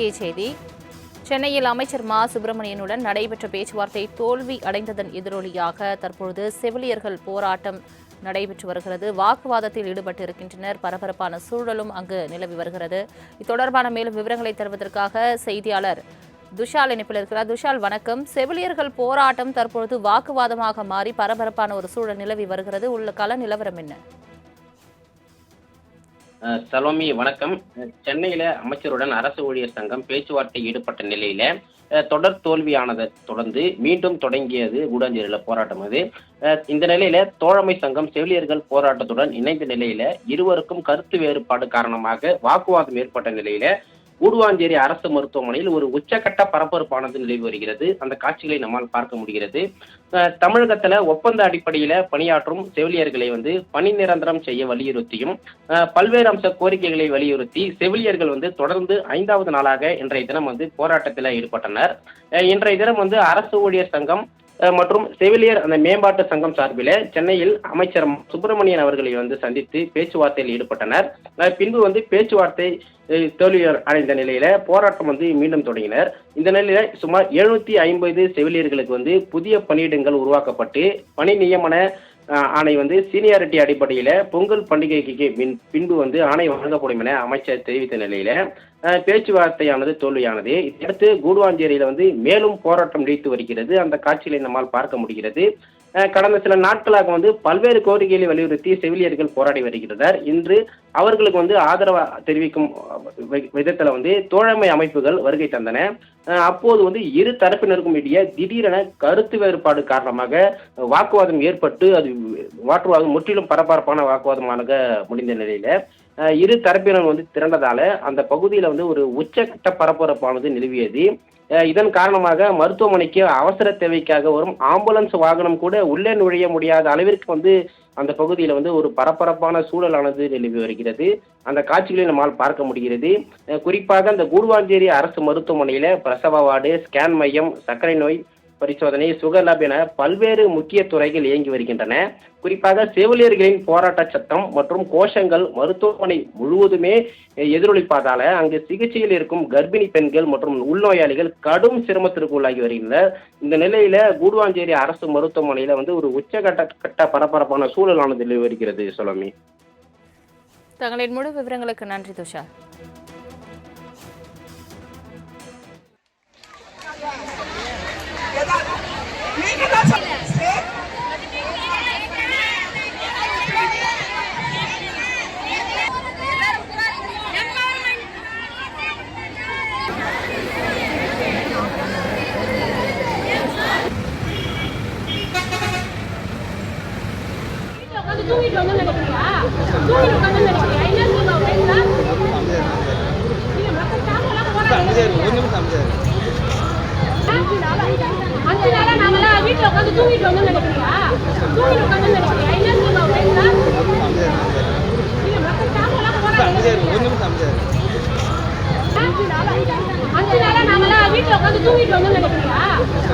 முக்கிய செய்தி. சென்னையில் அமைச்சர் மா. சுப்பிரமணியனுடன் நடைபெற்ற பேச்சுவார்த்தை தோல்வி அடைந்ததன் எதிரொலியாக தற்பொழுது செவிலியர்கள் போராட்டம் நடைபெற்று வருகிறது. வாக்குவாதத்தில் ஈடுபட்டு இருக்கின்றனர் பரபரப்பான சூழலும் அங்கு நிலவி வருகிறது. இது தொடர்பான மேலும் விவரங்களை தருவதற்காக செய்தியாளர் துஷால் இணைப்பில் இருக்கிறார். துஷால் வணக்கம். செவிலியர்கள் போராட்டம் தற்பொழுது வாக்குவாதமாக மாறி பரபரப்பான ஒரு சூழல் நிலவி வருகிறது. உள்ள கள நிலவரம் என்ன? சலோமி வணக்கம். சென்னையில் சென்னையில அமைச்சருடன் அரசு ஊழியர் சங்கம் பேச்சுவார்த்தை ஈடுபட்ட நிலையில தொடர் தோல்வியானதை தொடர்ந்து மீண்டும் தொடங்கியது கூடாஞ்சேரியில போராட்டம் அது. இந்த நிலையில தோழமை சங்கம் செவிலியர்கள் போராட்டத்துடன் இணைந்த நிலையில இருவருக்கும் கருத்து வேறுபாடு காரணமாக வாக்குவாதம் ஏற்பட்ட நிலையில கூடுவாஞ்சேரி அரசு மருத்துவமனையில் ஒரு உச்சக்கட்ட பரபரப்பானது நிலவி வருகிறது. அந்த காட்சிகளை நம்மால் பார்க்க முடிகிறது. தமிழகத்துல ஒப்பந்த அடிப்படையில பணியாற்றும் செவிலியர்களை வந்து பணி நிரந்தரம் செய்ய வலியுறுத்தியும் பல்வேறு அம்ச கோரிக்கைகளை வலியுறுத்தி செவிலியர்கள் வந்து தொடர்ந்து ஐந்தாவது நாளாக இன்றைய தினம் வந்து போராட்டத்தில் ஈடுபட்டனர். இன்றைய தினம் வந்து அரசு ஊழியர் சங்கம் மற்றும் செவிலியர் அந்த மேம்பாட்டு சங்கம் சார்பில் சென்னையில் அமைச்சர் சுப்பிரமணியன் அவர்களை வந்து சந்தித்து பேச்சுவார்த்தையில் ஈடுபட்டனர். பின்பு வந்து பேச்சுவார்த்தை தோல்வியர் அடைந்த நிலையில போராட்டம் வந்து மீண்டும் தொடங்கினர். இந்த நிலையில சுமார் எழுநூத்தி ஐம்பது செவிலியர்களுக்கு வந்து புதிய பணியிடங்கள் உருவாக்கப்பட்டு பணி நியமன ஆணை வந்து சீனியாரிட்டி அடிப்படையில் பொங்கல் பண்டிகைக்கு பின் பின்பு வந்து ஆணை வழங்கப்படும் என அமைச்சர் தெரிவித்த நிலையில் பேச்சுவார்த்தையானது தோல்வியானது. இதையடுத்து கூடுவாஞ்சேரியில் வந்து மேலும் போராட்டம் நீடித்து வருகிறது. அந்த காட்சிகளை நம்மால் பார்க்க முடிகிறது. கடந்த சில நாட்களாக வந்து பல்வேறு கோரிக்கைகளை வலியுறுத்தி செவிலியர்கள் போராடி வருகின்றனர் இன்று அவர்களுக்கு வந்து ஆதரவு தெரிவிக்கும் வி- விதத்துல வந்து தோழமை அமைப்புகள் வருகை தந்தன. அப்போது வந்து இரு தரப்பினருக்கும் இடையே திடீரென கருத்து வேறுபாடு காரணமாக வாக்குவாதம் ஏற்பட்டு அது வாக்குவாதம் முற்றிலும் பரபரப்பான வாக்குவாதமாக முடிந்த நிலையில இரு தரப்பினர் வந்து திரண்டதால அந்த பகுதியில் வந்து ஒரு உச்சக்கட்ட பரபரப்பானது நிலவியது. இதன் காரணமாக மருத்துவமனைக்கு அவசர தேவைக்காக வரும் ஆம்புலன்ஸ் வாகனம் கூட உள்ளே நுழைய முடியாத அளவிற்கு வந்து அந்த பகுதியில் வந்து ஒரு பரபரப்பான சூழலானது நிலவி வருகிறது. அந்த காட்சிகளை நம்மால் பார்க்க முடிகிறது. குறிப்பாக அந்த கூடுவாஞ்சேரி அரசு மருத்துவமனையில் பிரசவ வார்டு ஸ்கேன் மையம் சர்க்கரை நோய் பரிசோதனை சுகர் லேப் என பல்வேறு முக்கிய துறைகள் இயங்கி வருகின்றன. குறிப்பாக செவிலியர்களின் போராட்ட சத்தம் மற்றும் கோஷங்கள் மருத்துவமனை முழுவதுமே எதிரொலிப்பதால அங்கு சிகிச்சையில் இருக்கும் கர்ப்பிணி பெண்கள் மற்றும் உள்நோயாளிகள் கடும் சிரமத்திற்கு உள்ளாகி வருகின்றனர். இந்த நிலையில கூடுவாஞ்சேரி அரசு மருத்துவமனையில வந்து ஒரு உச்சகட்ட கட்ட பரபரப்பான சூழலானது வருகிறது. சொல்லமி தங்களின் முழு விவரங்களுக்கு நன்றி துஷால் தூங்கிட்டு வந்து நினைக்கிறியா தூங்கிட்டு உட்காந்து நினைக்கிறியா என்ன சொல்லுவா பேசுறா அஞ்சு நாளா அஞ்சு நாங்களாம் வீட்டுல உட்காந்து தூங்கிட்டு வந்து நினைக்கிறியா தூங்கிட்டு உட்காந்து நினைக்கிறியா என்ன சொல்லுவா பேசுறா அஞ்சு நாளா நாங்களாம் வீட்டுல உட்காந்து தூங்கிட்டு வந்து நினைக்கிறியா